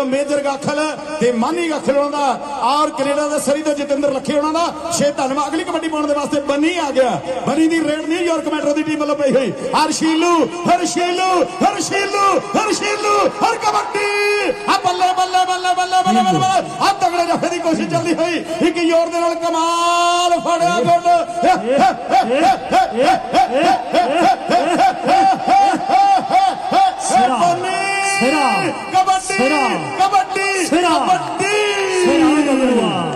ਤੋਂ ਮੇਜਰ ਗਾਖਲ ਤੇ ਮਾਨੀ ਗਾਖਲ ਉਹਨਾਂ ਦਾ। ਔਰ ਕੈਨੇਡਾ ਦੇ ਸਰੀ ਤੋਂ ਜਤਿੰਦਰ ਲੱਖੇ ਉਹਨਾਂ ਦਾ। ਛੇ ਧੰਨਵਾਦ। ਅਗਲੀ ਕਬੱਡੀ ਪਾਉਣ ਦੇ ਵਾਸਤੇ ਬੰਨੀ ਆ ਗਿਆ। ਬੰਨੀ ਦੀ ਰੇਡ ਨਿਊਯਾਰਕ ਮੈਟਰੋ ਦੀ ਟੀਮ ਵੱਲੋਂ ਪਈ ਹੋਈ। ਹਰਸ਼ੀਲੂ ਹਰਸ਼ੀਲੂ ਹਰਸ਼ੀਲੂ ਹਰਸ਼ੀਲੂ, ਹਰ ਕਬੱਡੀ! ਆ ਬੱਲੇ ਬੱਲੇ ਬੱਲੇ ਬੱਲੇ ਬੱਲੇ ਬੱਲੇ ਆ ਤਗੜੇ ਜਫੇ ਦੀ ਕੋਸ਼ਿਸ਼ ਚੱਲਦੀ ਹੋਈ। ਇੱਕ ਯੋਰ ਦੇ ਨਾਲ ਕਮਾਲ ਫੜਿਆ ਗੁੱਡ ਕਬੱਡੀ ਸਿਰਾ, ਕਬੱਡੀ। ਸਿਰਾ। ਕਬੱਡੀ ਸਿਰਾ ਗੱਭਰੂਆ।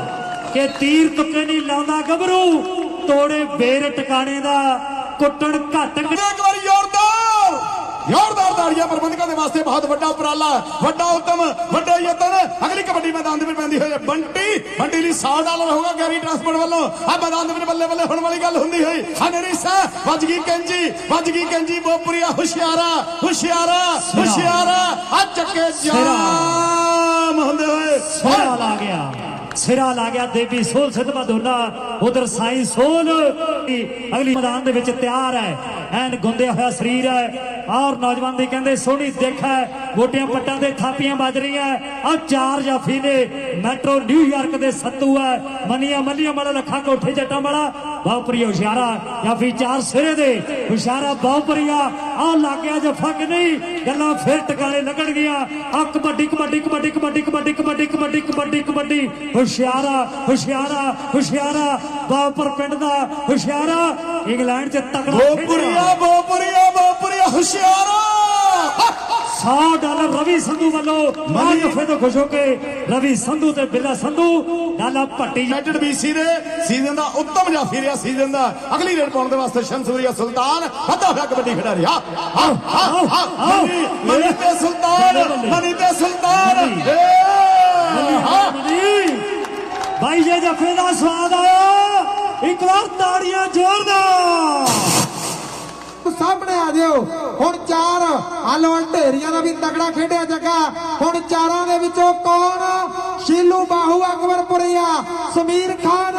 ਕਿ ਤੀਰ ਤੁੱਕੇ ਨਹੀਂ ਲਾਉਂਦਾ ਗੱਭਰੂ ਤੋੜੇ ਬੇਰ ਟਿਕਾਣੇ ਦਾ ਕੁੱਟਣ ਘੱਟ ਇੱਕ ਵਾਰੀ ਜ਼ੋਰਦਾਰ। ਜ਼ੋਰਦਾਰ। ਤਾੜੀਆਂ ਪ੍ਰਬੰਧਕਾਂ ਦੇ ਵਾਸਤੇ ਬਹੁਤ ਵੱਡਾ ਉਪਰਾਲਾ ਵੱਡਾ ਉਦਮ ਵੱਡਾ ਯਤਨ। ਅਗਲੀ ਕਬੱਡੀ ਮੈਦਾਨ ਦੇ ਵਿੱਚ ਪੈਂਦੀ ਹੋਈ ਬੰਟੀ ਬੰਟੀ ਲਈ 100 ਡਾਲਰ ਹੋਗਾ ਗੈਰੀ ਟਰਾਂਸਪੋਰਟ ਵੱਲੋਂ। ਆ ਮੈਦਾਨ ਦੇ ਵਿੱਚ ਬੱਲੇ ਬੱਲੇ ਹੋਣ ਵਾਲੀ ਗੱਲ ਹੁੰਦੀ ਹੋਈ। ਹਨੇਰੀ ਸਾ ਵੱਜ ਗਈ ਕੈਂਜੀ ਵੱਜ ਗਈ ਕੈਂਜੀ ਬੋਪਰੀਆ ਹੁਸ਼ਿਆਰਾ ਹੁਸ਼ਿਆਰਾ ਹੁਸ਼ਿਆਰਾ। ਆ ਚੱਕੇ ਜਾਮ ਹੁੰਦੇ ਹੋਏ। ਸਿਰਾ ਲਾ ਗਿਆ। ਸਿਰਾ ਲਾ ਗਿਆ ਦੇਵੀ ਸੋਲ ਸਿੱਧਵਾ ਦੋਨਾ ਉਧਰ ਸਾਈ ਸੋਲ ਅਗਲੀ ਮੈਦਾਨ ਦੇ ਵਿੱਚ ਤਿਆਰ ਹੈ। ਐਨ ਗੁੰਦਿਆ ਹੋਇਆ ਸਰੀਰ ਹੈ। ਔਰ ਨੌਜਵਾਨ ਦੀ ਕਹਿੰਦੇ, ਸੋਹਣੀ ਦਿੱਖ ਹੈ। ਗੋਟੀਆਂ ਪੱਟਾਂ ਤੇ ਥਾਪੀਆਂ ਵੱਜ ਰਹੀਆਂ ਆ ਚਾਰ ਜਾਫੀ ਨੇ ਮੈਟਰੋ ਨਿਊਯਾਰਕ ਦੇ ਸੱਤੂ ਹੈ। ਮੰਨੀਆਂ ਮੱਲੀਆਂ ਵਾਲਾ ਲੱਖਾਂ ਕੋਠੇ ਜੱਟਾਂ ਵਾਲਾ ਬਹੁਪਰੀ ਹੁਸ਼ਿਆਰਾ ਜਾਫੀ ਚਾਰ ਸਿਰੇ ਦੇ ਹੁਸ਼ਿਆਰਾ ਬਹੁਪਰੀਆ ਆ। ਲੱਗ ਗਿਆ ਜਫਾ ਕਿ ਨਹੀਂ ਗੱਲਾਂ ਫਿਰ ਟਿਕਾਣੇ ਲੱਗਣਗੀਆਂ ਆ ਕਬੱਡੀ ਕਬੱਡੀ ਕਬੱਡੀ ਕਬੱਡੀ ਕਬੱਡੀ ਕਬੱਡੀ ਕਬੱਡੀ ਕਬੱਡੀ ਕਬੱਡੀ। ਹੁਸ਼ਿਆਰਾ ਹੁਸ਼ਿਆਰਾ ਹੁਸ਼ਿਆਰਾ ਬਾਉਪਰ ਪਿੰਡ ਦਾ ਹੁਸ਼ਿਆਰਾ। ਇੰਗਲੈਂਡ 'ਚ ਤਕੜਾ ਬੋਪਰੀਆ ਬੋਪਰੀਆ ਬੋਪਰੀਆ ਹੁਸ਼ਿਆਰਾ। 100 ਡਾਲਰ ਰਵੀ ਸੰਧੂ ਵੱਲੋਂ ਮਾਂ ਜਫੇ ਤੋਂ ਖੁਸ਼ ਹੋ ਕੇ ਰਵੀ ਸੰਧੂ ਤੇ ਬਿੱਲਾ ਸੰਧੂ ਡਾਲਾ ਭੱਟੀ ਯੂਨਾਈਟਿਡ BC ਦੇ ਸੀਜ਼ਨ ਦਾ ਉੱਤਮ ਜਾਫੀ ਰਿਹਾ ਸੀਜ਼ਨ ਦਾ। ਅਗਲੀ ਰੇਡ ਪਾਉਣ ਦੇ ਵਾਸਤੇ ਸ਼ਮਸੂਰੀਆ ਸੁਲਤਾਨ ਵੱਡਾ ਹੋਇਆ ਕਬੱਡੀ ਖਿਡਾਰੀ। ਮਨੀ ਮਨੀ ਤੇ ਸੁਲਤਾਨ ਮਨੀ ਤੇ ਸੁਲਤਾਨ। ਹਾਂ। ਭਾਈ ਜੇ ਜਫੇ ਦਾ ਸਵਾਦ ਆਇਆ ਇੱਕ ਵਾਰ ਤਾੜੀਆਂ ਜ਼ੋਰਦਾਰ। ਸਾਹਮਣੇ ਆ ਜਿਓ। ਹੁਣ ਚਾਰ ਹਲਵਲ ਢੇਰੀਆਂ ਦਾ ਵੀ ਤਗੜਾ ਖੇਡਿਆ ਜੱਗਾ। ਹੁਣ ਚਾਰਾਂ ਦੇ ਵਿੱਚੋਂ ਕੌਣ? ਸ਼ੀਲੂ ਬਾਹੂ ਅਕਬਰਪੁਰੀਆ, ਸਮੀਰ ਖਾਨ,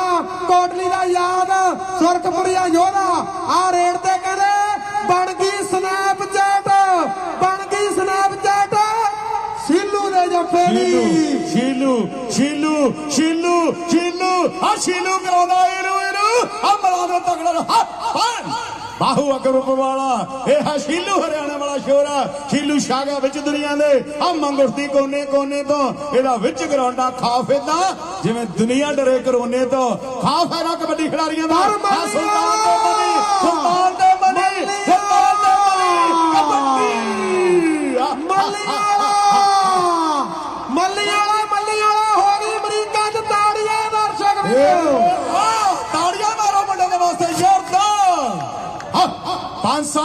ਕੋਟਲੀ ਦਾ ਯਾਦ, ਸੁਰਖਪੁਰੀਆ ਯੋਧਾ। ਆ ਰੇਡ ਤੇ ਕਹਿੰਦੇ, ਬਣ ਗਈ ਸਨੈਪਚੈਟ ਬਣ ਗਈ ਸਨੈਪਚੈਟ ਸ਼ੀਲੂ ਦੇ ਜੱਫੇ ਦੀ। ਸ਼ੀਲੂ ਸ਼ੀਲੂ ਸ਼ੀਲੂ ਸ਼ੀਲੂ ਆ ਸ਼ੀਲੂ ਕਰਾਉਂਦਾ ਇਹਨੂੰ ਇਹਨੂੰ। ਆ ਮਲਾ ਦੇ ਤਗੜਾ ਹੱਥ ਬੰਨ ਬਾਹੂ ਅਕਬਰ ਵਾਲਾ ਇਹ ਹੈ ਸ਼ੀਲੂ ਹਰਿਆਣਾ ਵਾਲਾ ਸ਼ੋਰਾ ਸ਼ੀਲੂ ਸ਼ਾਗਾ ਵਿੱਚ ਦੁਨੀਆ ਦੇ ਆ ਮੰਗੁਰਤੀ ਕੋਨੇ ਕੋਨੇ ਤੋਂ ਇਹਦਾ ਵਿੱਚ ਗਰਾਉਂਡਾ ਖਾਫ ਏਦਾਂ ਜਿਵੇਂ ਦੁਨੀਆ ਡਰੇ ਕਰੋਨੇ ਤੋਂ। ਖਾਫ ਹੈ ਨਾ ਕਬੱਡੀ ਖਿਡਾਰੀਆਂ ਦਾ। ਆ ਸੁਲਤਾਨ ਦੇ ਮਨੀ ਸੁਲਤਾਨ ਦੇ ਮਨੀ ਸੁਲਤਾਨ ਦੇ ਮਨੀ ਕਬੱਡੀ। ਆ, ਮੱਲੀਆਲਾ ਮੱਲੀਆਲਾ ਮੱਲੀਆਲਾ ਹੋ ਗਈ ਅਮਰੀਕਾ ਚ ਤਾੜੀਆਂ ਦਰਸ਼ਕ ਆਹ, ਤਾੜੀਆਂ ਮਾਰੋ ਮੁੰਡੇ ਦੇ ਵਾਸਤੇ। on Sunday.